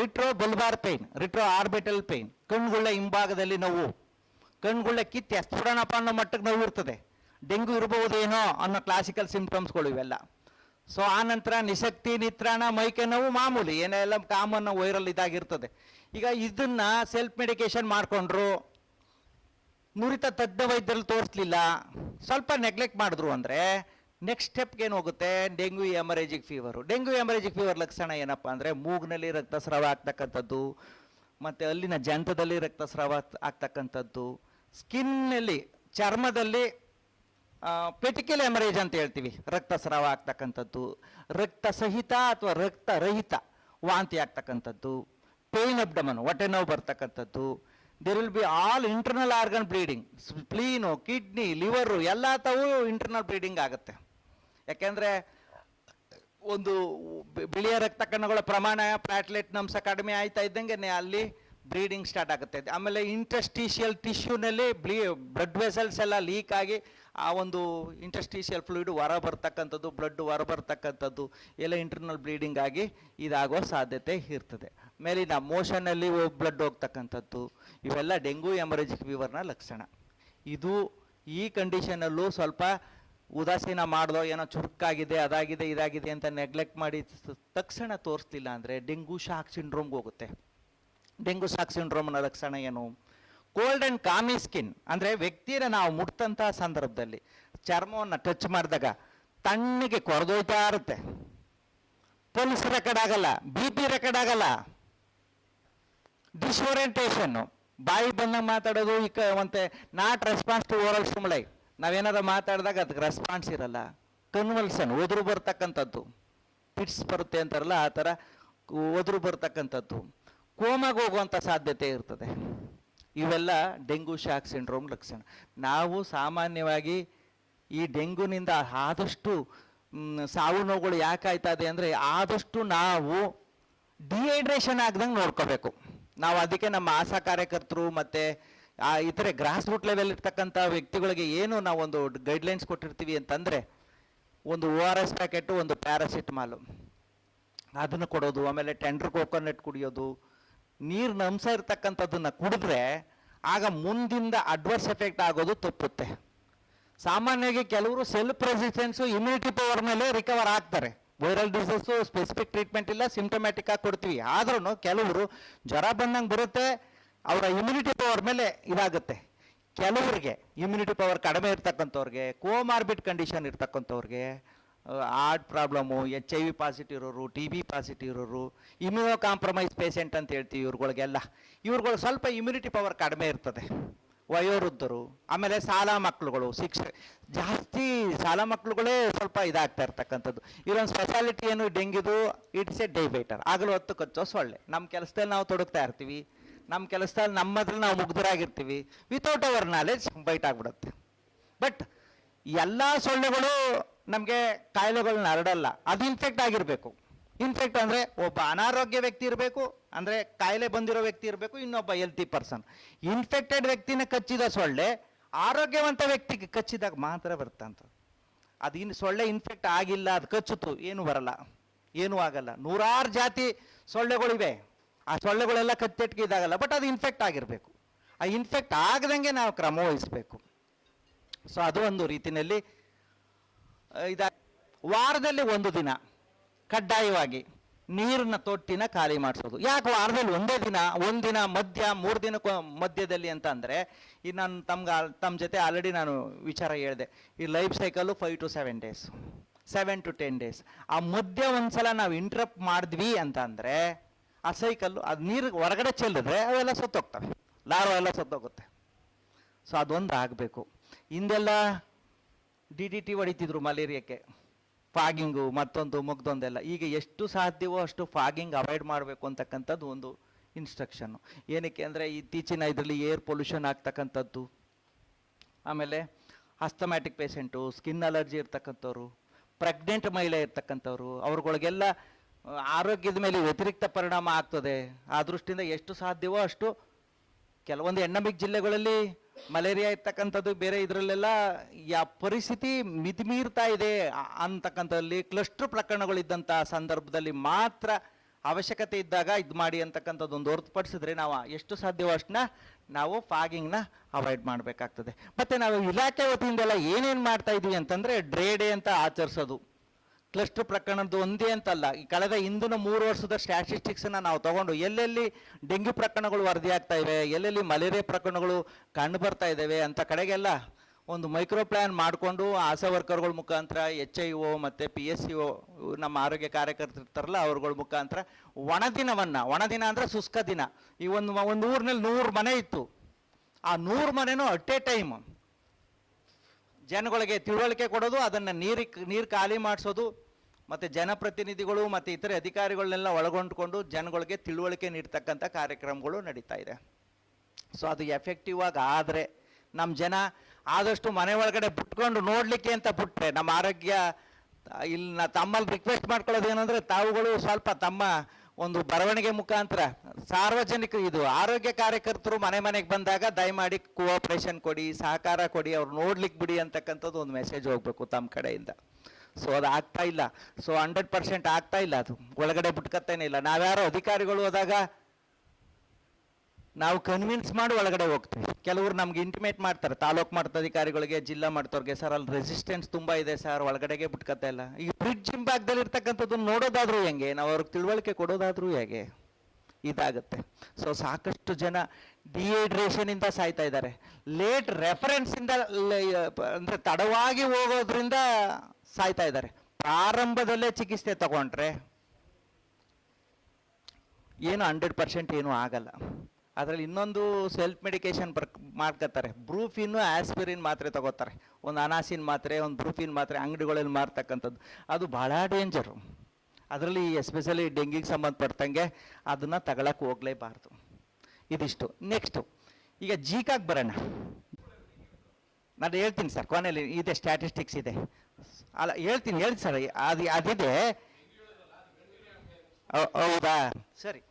[SPEAKER 1] retro bulbar pain retro orbital pain ಕಣ್ಗುಳ್ಳ ಹಿಂಭಾಗದಲ್ಲಿ ನೋವು, ಕಣ್ಗುಳ್ಳ ಕಿತ್ತಿ ಎಸ್ಬಿಡೋಣಪ್ಪ ಅನ್ನೋ ಮಟ್ಟಕ್ಕೆ ನೋವು ಇರ್ತದೆ. ಡೆಂಗು ಇರಬಹುದೇನೋ ಅನ್ನೋ ಕ್ಲಾಸಿಕಲ್ ಸಿಂಪ್ಟಮ್ಸ್ಗಳು ಇವೆಲ್ಲ. ಸೊ ಆ ನಂತರ ನಿಶಕ್ತಿ ನಿತ್ರಾಣ, ಮೈಕೆ ನೋವು ಮಾಮೂಲಿ, ಏನೆಲ್ಲ ಕಾಮನ್ ವೈರಲ್ ಇದಾಗಿರ್ತದೆ. ಈಗ ಇದನ್ನ ಸೆಲ್ಫ್ ಮೆಡಿಕೇಶನ್ ಮಾಡ್ಕೊಂಡ್ರು ನುರಿತ ತಜ್ಞ ವೈದ್ಯರಲ್ಲಿ ತೋರಿಸ್ಲಿಲ್ಲ. ಸ್ವಲ್ಪ ನೆಗ್ಲೆಕ್ಟ್ ಮಾಡಿದ್ರು ಅಂದರೆ ನೆಕ್ಸ್ಟ್ ಸ್ಟೆಪ್ಗೆ ಏನು ಹೋಗುತ್ತೆ? Dengue haemorrhagic fever dengue haemorrhagic fever ಲಕ್ಷಣ ಏನಪ್ಪ ಅಂದರೆ ಮೂಗ್ನಲ್ಲಿ ರಕ್ತಸ್ರಾವ ಆಗ್ತಕ್ಕಂಥದ್ದು, ಮತ್ತು ಅಲ್ಲಿನ ಜಂತದಲ್ಲಿ ರಕ್ತಸ್ರಾವ ಆಗ್- ಆಗ್ತಕ್ಕಂಥದ್ದು ಸ್ಕಿನ್ನಲ್ಲಿ ಚರ್ಮದಲ್ಲಿ ಪೆಟಿಕಲ್ ಎಮರೇಜ್ ಅಂತ ಹೇಳ್ತೀವಿ, ರಕ್ತಸ್ರಾವ ಆಗ್ತಕ್ಕಂಥದ್ದು ರಕ್ತ ಸಹಿತ ಅಥವಾ ರಕ್ತರಹಿತ ವಾಂತಿ ಆಗ್ತಕ್ಕಂಥದ್ದು ಪೇನ್ ಅಬ್ಡಮನ್ ಹೊಟ್ಟೆ ನೋವು ಬರ್ತಕ್ಕಂಥದ್ದು there will be all internal organ bleeding spleen kidney liver ಎಲ್ಲ ತಾವು ಇಂಟರ್ನಲ್ ಬ್ಲೀಡಿಂಗ್ ಆಗುತ್ತೆ. ಯಾಕೆಂದರೆ, ಒಂದು ಬಿಳಿಯ ರಕ್ತ ಕಣಗಳ ಪ್ರಮಾಣ ಪ್ಲಾಟ್ಲೆಟ್ ಅಂಶ ಕಡಿಮೆ ಆಯ್ತಾ ಇದ್ದಂಗೆ ಅಲ್ಲಿ ಬ್ಲೀಡಿಂಗ್ ಸ್ಟಾರ್ಟ್ ಆಗುತ್ತೆ. ಆಮೇಲೆ ಇಂಟಸ್ಟೀಷಿಯಲ್ ಟಿಶ್ಯೂನಲ್ಲಿ ಬ್ಲೀ ಬ್ಲಡ್ ವೆಸಲ್ಸ್ ಎಲ್ಲ ಲೀಕ್ ಆಗಿ ಆ ಒಂದು ಇಂಟಸ್ಟೀಷಿಯಲ್ ಫ್ಲೂಯಿಡ್ ಹೊರ ಬರ್ತಕ್ಕಂಥದ್ದು ಬ್ಲಡ್ ಹೊರ ಬರ್ತಕ್ಕಂಥದ್ದು, ಎಲ್ಲ ಇಂಟರ್ನಲ್ ಬ್ಲೀಡಿಂಗ್ ಆಗಿ ಇದಾಗೋ ಸಾಧ್ಯತೆ ಇರ್ತದೆ. ಮೇಲಿನ ಮೋಷನಲ್ಲಿ ಬ್ಲಡ್ ಹೋಗ್ತಕ್ಕಂಥದ್ದು, ಇವೆಲ್ಲ ಡೆಂಗು ಎಮರೇಜಿಕ್ ಫೀವರ್ನ ಲಕ್ಷಣ. ಇದು ಈ ಕಂಡೀಷನಲ್ಲೂ ಸ್ವಲ್ಪ ಉದಾಸೀನ ಮಾಡ್ದೋ ಏನೋ ಚುರುಕಾಗಿದೆ, ಅದಾಗಿದೆ, ಇದಾಗಿದೆ ಅಂತ ನೆಗ್ಲೆಕ್ಟ್ ಮಾಡಿ ತಕ್ಷಣ ತೋರಿಸ್ಲಿಲ್ಲ ಅಂದರೆ ಡೆಂಗು ಶಾಕ್ ಸಿಂಡ್ರೋಮ್ಗೆ ಹೋಗುತ್ತೆ. ಡೆಂಗು ಶಾಕ್ ಸಿಂಡ್ರೋಮ್ನ ಲಕ್ಷಣ ಏನು? ಕೋಲ್ಡ್ ಆ್ಯಂಡ್ ಕಾಮಿ ಸ್ಕಿನ್ ಅಂದರೆ ವ್ಯಕ್ತಿನ ನಾವು ಮುಟ್ಟಂತಹ ಸಂದರ್ಭದಲ್ಲಿ ಚರ್ಮವನ್ನು ಟಚ್ ಮಾಡಿದಾಗ ತಣ್ಣಗೆ ಕೊರೆದೋಯ್ತಾ ಇರುತ್ತೆ. ಪಲ್ಸ್ ರೆಕಾರ್ಡ್ ಆಗಲ್ಲ ಬಿ ಪಿ ರೆಕಾರ್ಡ್ ಆಗಲ್ಲ. ಡಿಸ್ಓರಿಯಂಟೇಷನ್ನು ಬಾಯಿ ಬಂದಾಗ ಮಾತಾಡೋದು ಇಕ ಮತ್ತೆ not response to oral stimuli ನಾವೇನಾದ್ರು ಮಾತಾಡಿದಾಗ ಅದಕ್ಕೆ ರೆಸ್ಪಾನ್ಸ್ ಇರಲ್ಲ. ಕನ್ವಲ್ಸನ್ ಒದ್ರು ಬರ್ತಕ್ಕಂಥದ್ದು. ಪಿಟ್ಸ್ ಬರುತ್ತೆ ಅಂತಾರಲ್ಲ, ಆ ಥರ ಒದ್ರು ಬರ್ತಕ್ಕಂಥದ್ದು. ಕೋಮಾಗ ಹೋಗುವಂಥ ಸಾಧ್ಯತೆ ಇರ್ತದೆ. ಇವೆಲ್ಲ ಡೆಂಗು ಶಾಕ್ ಸಿಂಡ್ರೋಮ್ ಲಕ್ಷಣ. ನಾವು ಸಾಮಾನ್ಯವಾಗಿ ಈ ಡೆಂಗುನಿಂದ ಆದಷ್ಟು ಸಾವು ನೋವುಗಳು ಯಾಕೆ ಆಯ್ತಾ ಇದೆ ಅಂದರೆ, ಆದಷ್ಟು ನಾವು ಡಿಹೈಡ್ರೇಷನ್ ಆಗ್ದಂಗೆ ನೋಡ್ಕೋಬೇಕು. ನಾವು ಅದಕ್ಕೆ ನಮ್ಮ ಆಶಾ ಕಾರ್ಯಕರ್ತರು ಮತ್ತೆ, ಆ, ಇತರೆ ಗ್ರಾಸ್ ರೂಟ್ ಲೆವೆಲ್ ಇರ್ತಕ್ಕಂಥ ವ್ಯಕ್ತಿಗಳಿಗೆ ಏನು ನಾವು ಒಂದು ಗೈಡ್ಲೈನ್ಸ್ ಕೊಟ್ಟಿರ್ತೀವಿ ಅಂತಂದರೆ, ಒಂದು ಓ ಆರ್ ಎಸ್ ಪ್ಯಾಕೆಟು ಒಂದು ಪ್ಯಾರಾಸಿಟಮಾಲು ಅದನ್ನು ಕೊಡೋದು, ಆಮೇಲೆ ಟೆಂಡರ್ ಕೋಕೋನಟ್ ಕುಡಿಯೋದು. ನೀರಿನ ಅಂಶ ಇರ್ತಕ್ಕಂಥದ್ದನ್ನು ಕುಡಿದ್ರೆ, ಆಗ ಮುಂದಿಂದ ಅಡ್ವರ್ಸ್ ಎಫೆಕ್ಟ್ ಆಗೋದು ತಪ್ಪುತ್ತೆ. ಸಾಮಾನ್ಯವಾಗಿ ಕೆಲವರು ಸೆಲ್ಫ್ ರೆಸಿಸ್ಟೆನ್ಸು ಇಮ್ಯುನಿಟಿ ಪವರ್ ಮೇಲೆ ರಿಕವರ್ ಆಗ್ತಾರೆ. ವೈರಲ್ ಡಿಸೀಸು ಸ್ಪೆಸಿಫಿಕ್ ಟ್ರೀಟ್ಮೆಂಟ್ ಇಲ್ಲ ಸಿಂಟಮ್ಯಾಟಿಕ್ ಆಗಿ ಕೊಡ್ತೀವಿ. ಆದ್ರೂ ಕೆಲವರು ಜ್ವರ ಬಂದಂಗೆ ಬರುತ್ತೆ, ಅವರ ಇಮ್ಯುನಿಟಿ ಪವರ್ ಮೇಲೆ ಇದಾಗುತ್ತೆ. ಕೆಲವರಿಗೆ ಇಮ್ಯುನಿಟಿ ಪವರ್ ಕಡಿಮೆ ಇರ್ತಕ್ಕಂಥವ್ರಿಗೆ comorbid condition ಇರ್ತಕ್ಕಂಥವ್ರಿಗೆ heart problem H I V positive ಇರೋರು ಟಿ ಬಿ ಪಾಸಿಟಿವ್ ಇರೋರು ಇಮ್ಯುನೋ ಕಾಂಪ್ರಮೈಸ್ ಪೇಷೆಂಟ್ ಅಂತ ಹೇಳ್ತೀವಿ ಇವ್ರುಗಳಿಗೆಲ್ಲ. ಇವ್ರುಗಳು ಸ್ವಲ್ಪ ಇಮ್ಯುನಿಟಿ ಪವರ್ ಕಡಿಮೆ ಇರ್ತದೆ. ವಯೋವೃದ್ಧರು, ಆಮೇಲೆ ಸಾಲ ಮಕ್ಕಳುಗಳು ಶಿಕ್ಷೆ, ಜಾಸ್ತಿ ಸಾಲ ಮಕ್ಕಳುಗಳೇ ಸ್ವಲ್ಪ ಇದಾಗ್ತಾ ಇರ್ತಕ್ಕಂಥದ್ದು. ಇಲ್ಲೊಂದು ಸ್ಪೆಷಾಲಿಟಿ ಏನು ಡೆಂಗಿದು ಇಟ್ಸ್ ಎ ಡೈಬೈಟರ್ ಆಗಲೂ ಹೊತ್ತು ಕಚ್ಚೋ ಸೊಳ್ಳೆ. ನಮ್ಮ ಕೆಲಸದಲ್ಲಿ ನಾವು ತೊಡಗ್ತಾ ಇರ್ತೀವಿ. ನಮ್ಮ ಕೆಲಸದಲ್ಲಿ ನಮ್ಮದ್ರಲ್ಲಿ ನಾವು ಮುಗ್ಧರಾಗಿರ್ತೀವಿ. ವಿತೌಟ್ ಅವರ್ ನಾಲೆಜ್ ಬೈಟ್ ಆಗಿಬಿಡುತ್ತೆ. ಬಟ್ ಎಲ್ಲ ಸೊಳ್ಳೆಗಳು ನಮಗೆ ಕಾಯಿಲೆಗಳನ್ನ ಹರಡಲ್ಲ. ಅದು ಇನ್ಫೆಕ್ಟ್ ಆಗಿರಬೇಕು. ಇನ್ಫೆಕ್ಟ್ ಅಂದರೆ ಒಬ್ಬ ಅನಾರೋಗ್ಯ ವ್ಯಕ್ತಿ ಇರಬೇಕು ಅಂದರೆ ಕಾಯಿಲೆ ಬಂದಿರೋ ವ್ಯಕ್ತಿ ಇರಬೇಕು, ಇನ್ನೊಬ್ಬ ಹೆಲ್ತಿ ಪರ್ಸನ್ ಇನ್ಫೆಕ್ಟೆಡ್ ವ್ಯಕ್ತಿನ ಕಚ್ಚಿದ ಸೊಳ್ಳೆ, ಆರೋಗ್ಯವಂತ ವ್ಯಕ್ತಿಗೆ ಕಚ್ಚಿದಾಗ ಮಾತ್ರ ಬರ್ತಂತ ಅದು ಇನ್ನು ಸೊಳ್ಳೆ ಇನ್ಫೆಕ್ಟ್ ಆಗಿಲ್ಲ, ಅದು ಕಚ್ಚುತ್ತು, ಏನು ಬರಲ್ಲ. ಏನೂ ಆಗಲ್ಲ. ನೂರಾರು ಜಾತಿ ಸೊಳ್ಳೆಗಳಿವೆ. ಆ ಸೊಳ್ಳೆಗಳೆಲ್ಲ ಕತ್ತೆಟ್ಟಿಗೆ ಇದಾಗಲ್ಲ ಬಟ್ ಅದು ಇನ್ಫೆಕ್ಟ್ ಆಗಿರಬೇಕು. ಆ ಇನ್ಫೆಕ್ಟ್ ಆಗದಂಗೆ ನಾವು ಕ್ರಮ ವಹಿಸಬೇಕು. ಸೊ ಅದು ಒಂದು ರೀತಿಯಲ್ಲಿ ಇದ ವಾರದಲ್ಲಿ ಒಂದು ದಿನ, ಕಡ್ಡಾಯವಾಗಿ. ನೀರಿನ ತೊಟ್ಟಿನ ಖಾಲಿ ಮಾಡಿಸೋದು. ಯಾಕೆ ವಾರದಲ್ಲಿ ಒಂದೇ ದಿನ ಒಂದಿನ ಮಧ್ಯ, ಮೂರು ದಿನ ಮಧ್ಯದಲ್ಲಿ ಅಂತ ಅಂದರೆ, ಈ ನಾನು ತಮ್ಗೆ ತಮ್ಮ ಜೊತೆ ಆಲ್ರೆಡಿ ನಾನು ವಿಚಾರ ಹೇಳಿದೆ. ಈ life cycle five to seven days seven to ten days ಆ ಮಧ್ಯ ಒಂದ್ಸಲ ನಾವು ಇಂಟ್ರಪ್ಟ್ ಮಾಡಿದ್ವಿ ಅಂತ ಅಂದರೆ, ಆ ಸೈಕಲ್ಲು ಅದು ನೀರು ಹೊರಗಡೆ ಚೆಲ್ಲಿದ್ರೆ ಅವೆಲ್ಲ ಸತ್ತೋಗ್ತವೆ. ಲಾರು ಎಲ್ಲ ಸತ್ತೋಗುತ್ತೆ. ಸೊ ಅದೊಂದು ಆಗಬೇಕು. ಹಿಂದೆಲ್ಲ ಡಿ ಡಿ ಟಿ ಹೊಡಿತಿದ್ರು ಮಲೇರಿಯಾಕ್ಕೆ. ಫಾಗಿಂಗು ಮತ್ತೊಂದು, ಮುಗ್ದೊಂದೆಲ್ಲ. ಈಗ ಎಷ್ಟು ಸಾಧ್ಯವೋ ಅಷ್ಟು ಫಾಗಿಂಗ್ ಅವಾಯ್ಡ್ ಮಾಡಬೇಕು ಅಂತಕ್ಕಂಥದ್ದು ಒಂದು ಇನ್ಸ್ಟ್ರಕ್ಷನ್ನು ಏನಕ್ಕೆ ಅಂದರೆ ಇತ್ತೀಚಿನ ಇದರಲ್ಲಿ ಏರ್ ಪೊಲ್ಯೂಷನ್ ಆಗ್ತಕ್ಕಂಥದ್ದು. ಆಮೇಲೆ ಅಸ್ತಮ್ಯಾಟಿಕ್ ಪೇಷೆಂಟು ಸ್ಕಿನ್ ಅಲರ್ಜಿ ಇರ್ತಕ್ಕಂಥವ್ರು ಪ್ರೆಗ್ನೆಂಟ್ ಮಹಿಳೆ ಇರ್ತಕ್ಕಂಥವ್ರು, ಅವ್ರುಗಳಿಗೆಲ್ಲ ಆರೋಗ್ಯದ ಮೇಲೆ ವ್ಯತಿರಿಕ್ತ ಪರಿಣಾಮ ಆಗ್ತದೆ. ಆ ದೃಷ್ಟಿಯಿಂದ ಎಷ್ಟು ಸಾಧ್ಯವೋ ಅಷ್ಟು ಕೆಲವೊಂದು ಎಂಡಮಿಕ್ ಜಿಲ್ಲೆಗಳಲ್ಲಿ ಮಲೇರಿಯಾ ಇರ್ತಕ್ಕಂಥದ್ದು ಬೇರೆ ಇದರಲ್ಲೆಲ್ಲ ಯಾ ಪರಿಸ್ಥಿತಿ ಮಿತಿಮೀರ್ತಾ ಇದೆ ಅಂತಕ್ಕಂಥದ್ದಲ್ಲಿ ಕ್ಲಸ್ಟರ್ ಪ್ರಕರಣಗಳಿದ್ದಂಥ ಸಂದರ್ಭದಲ್ಲಿ ಮಾತ್ರ ಅವಶ್ಯಕತೆ ಇದ್ದಾಗ ಇದು ಮಾಡಿ ಅಂತಕ್ಕಂಥದ್ದು ಒಂದು ಹೊರತುಪಡಿಸಿದ್ರೆ ನಾವು ಎಷ್ಟು ಸಾಧ್ಯವೋ ಅಷ್ಟನ್ನ ನಾವು ಫಾಗಿಂಗ್ನ ಅವಾಯ್ಡ್ ಮಾಡಬೇಕಾಗ್ತದೆ. ಮತ್ತು ನಾವು ಇಲಾಖೆ ವತಿಯಿಂದೆಲ್ಲ ಏನೇನು ಮಾಡ್ತಾ ಇದ್ದೀವಿ ಅಂತಂದರೆ ಡ್ರೇ ಡೇ ಅಂತ ಆಚರಿಸೋದು. ಕ್ಲಸ್ಟರ್ ಪ್ರಕರಣದ್ದು ಒಂದೇ ಅಂತಲ್ಲ. ಈ ಕಳೆದ ಹಿಂದಿನ ಮೂರು ವರ್ಷದ ಸ್ಟ್ಯಾಟಿಸ್ಟಿಕ್ಸನ್ನ ನಾವು ತಗೊಂಡು ಎಲ್ಲೆಲ್ಲಿ ಡೆಂಗ್ಯೂ ಪ್ರಕರಣಗಳು ವರದಿ ಆಗ್ತಾ ಇವೆ, ಎಲ್ಲೆಲ್ಲಿ ಮಲೇರಿಯಾ ಪ್ರಕರಣಗಳು ಕಂಡು ಬರ್ತಾ ಇದ್ದಾವೆ ಅಂತ ಕಡೆಗೆಲ್ಲ ಒಂದು ಮೈಕ್ರೋ ಪ್ಲ್ಯಾನ್ ಮಾಡಿಕೊಂಡು ಆಶಾ ವರ್ಕರ್ಗಳ ಮುಖಾಂತರ ಎಚ್ ಐ ಒ ಮತ್ತು ಪಿ ಎಸ್ ಸಿ ಒ ನಮ್ಮ ಆರೋಗ್ಯ ಕಾರ್ಯಕರ್ತರು ಇರ್ತಾರಲ್ಲ ಅವ್ರಗಳ ಮುಖಾಂತರ ಒಣದಿನವನ್ನು, ಒಣದಿನ ಅಂದರೆ ಶುಷ್ಕ ದಿನ. ಈ ಒಂದು ಒಂದು ಊರಿನಲ್ಲಿ ನೂರು ಮನೆ ಇತ್ತು. ಆ ನೂರು ಮನೆನೂ ಅಟ್ ಎ ಟೈಮ್ ಜನಗಳಿಗೆ ತಿಳುವಳಿಕೆ ಕೊಡೋದು, ಅದನ್ನು ನೀರಿಗೆ ನೀರು ಖಾಲಿ ಮಾಡಿಸೋದು, ಮತ್ತು ಜನಪ್ರತಿನಿಧಿಗಳು ಮತ್ತು ಇತರೆ ಅಧಿಕಾರಿಗಳನ್ನೆಲ್ಲ ಒಳಗೊಂಡ್ಕೊಂಡು ಜನಗಳಿಗೆ ತಿಳುವಳಿಕೆ ನೀಡ್ತಕ್ಕಂಥ ಕಾರ್ಯಕ್ರಮಗಳು ನಡೀತಾ ಇದೆ. ಸೊ ಅದು ಎಫೆಕ್ಟಿವ್ ಆಗಿ ಆದರೆ ನಮ್ಮ ಜನ ಆದಷ್ಟು ಮನೆ ಒಳಗಡೆ ಬಿಟ್ಕೊಂಡು ನೋಡಲಿಕ್ಕೆ ಅಂತ ಬಿಟ್ಟರೆ ನಮ್ಮ ಆರೋಗ್ಯ ಇಲ್ಲಿ ನಾ ತಮ್ಮಲ್ಲಿ ರಿಕ್ವೆಸ್ಟ್ ಮಾಡ್ಕೊಳ್ಳೋದು ಏನಂದರೆ ತಾವುಗಳು ಸ್ವಲ್ಪ ತಮ್ಮ ಒಂದು ಬರವಣಿಗೆ ಮುಖಾಂತರ ಸಾರ್ವಜನಿಕ ಇದು ಆರೋಗ್ಯ ಕಾರ್ಯಕರ್ತರು ಮನೆ ಮನೆಗೆ ಬಂದಾಗ ದಯಮಾಡಿ ಕೋಆಪರೇಷನ್ ಕೊಡಿ, ಸಹಕಾರ ಕೊಡಿ, ಅವ್ರು ನೋಡ್ಲಿಕ್ಕೆ ಬಿಡಿ ಅಂತಕ್ಕಂಥದ್ದು ಒಂದು ಮೆಸೇಜ್ ಹೋಗ್ಬೇಕು ತಮ್ಮ ಕಡೆಯಿಂದ. ಸೊ ಅದು ಆಗ್ತಾ ಇಲ್ಲ. ಸೊ ಹಂಡ್ರೆಡ್ ಪರ್ಸೆಂಟ್ ಆಗ್ತಾ ಇಲ್ಲ ಅದು. ಒಳಗಡೆ ಬಿಟ್ಕತ್ತೇನೆ ಇಲ್ಲ. ನಾವ್ಯಾರು ಅಧಿಕಾರಿಗಳು ಹೋದಾಗ ನಾವು ಕನ್ವಿನ್ಸ್ ಮಾಡಿ ಒಳಗಡೆ ಹೋಗ್ತೀವಿ. ಕೆಲವರು ನಮ್ಗೆ ಇಂಟಿಮೇಟ್ ಮಾಡ್ತಾರೆ. ತಾಲೂಕು ಮಟ್ಟದ ಅಧಿಕಾರಿಗಳಿಗೆ, ಜಿಲ್ಲಾ ಮಟ್ಟದವ್ರಿಗೆ, ಸರ್, ಅಲ್ಲಿ ರೆಸಿಸ್ಟೆನ್ಸ್ ತುಂಬಾ ಇದೆ, ಸರ್, ಒಳಗಡೆಗೆ ಬಿಟ್ಕತ್ತಾ ಇಲ್ಲ. ಈ ಬ್ರಿಡ್ಜ್ ಹಿಂಭಾಗದಲ್ಲಿ ಇರ್ತಕ್ಕಂಥದ್ದು ನೋಡೋದಾದ್ರೂ ಹೆಂಗೆ? ನಾವು ಅವ್ರಿಗೆ ತಿಳುವಳಿಕೆ ಕೊಡೋದಾದ್ರೂ ಹೇಗೆ? ಇದಾಗುತ್ತೆ. ಸೊ ಸಾಕಷ್ಟು ಜನ ಡಿಹೈಡ್ರೇಷನಿಂದ ಸಾಯ್ತಾ ಇದ್ದಾರೆ. ಲೇಟ್ ರೆಫರೆನ್ಸ್ ಇಂದ ಅಂದ್ರೆ ತಡವಾಗಿ ಹೋಗೋದ್ರಿಂದ ಸಾಯ್ತಾ ಇದ್ದಾರೆ. ಪ್ರಾರಂಭದಲ್ಲೇ ಚಿಕಿತ್ಸೆ ತಗೊಂಡ್ರೆ ಏನು ಹಂಡ್ರೆಡ್ ಪರ್ಸೆಂಟ್ ಏನೂ ಆಗಲ್ಲ. ಅದರಲ್ಲಿ ಇನ್ನೊಂದು ಸೆಲ್ಫ್ ಮೆಡಿಕೇಶನ್ ಬರ್ ಮಾಡ್ಕೋತಾರೆ ಬ್ರೂಫಿನ್ನು ಆಸ್ಪಿರಿನ್ ಮಾತ್ರೆ ತಗೋತಾರೆ. ಒಂದು ಅನಾಸಿನ್ ಮಾತ್ರೆ, ಒಂದು ಬ್ರೂಫಿನ್ ಮಾತ್ರೆ ಅಂಗಡಿಗಳಲ್ಲಿ ಮಾರ್ತಕ್ಕಂಥದ್ದು. ಅದು ಭಾಳ ಡೇಂಜರು ಅದರಲ್ಲಿ ಎಸ್ಪೆಷಲಿ ಡೆಂಗಿಗೆ ಸಂಬಂಧಪಟ್ಟಂಗೆ ಅದನ್ನು ತಗೊಳಕ್ಕೆ ಹೋಗಲೇಬಾರ್ದು. ಇದಿಷ್ಟು. ನೆಕ್ಸ್ಟು ಈಗ ಜೀಕಾಗ್ ಬರೋಣ. ನಾನು ಹೇಳ್ತೀನಿ ಸರ್ ಕೊನೆಯಲ್ಲಿ ಇದೆ ಸ್ಟ್ಯಾಟಿಸ್ಟಿಕ್ಸ್ ಇದೆ. ಅಲ್ಲ, ಹೇಳ್ತೀನಿ ಹೇಳ್ತೀನಿ ಸರ್ ಅದು, ಅದಿದೆ. ಹೌದಾ? ಸರಿ.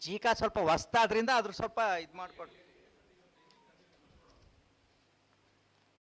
[SPEAKER 1] ಜೀಕ ಸ್ವಲ್ಪ ಹೊಸ್ತಾದ್ರಿಂದ ಅದ್ರ ಸ್ವಲ್ಪ ಇದು ಮಾಡ್ಕೊಡ್ರಿ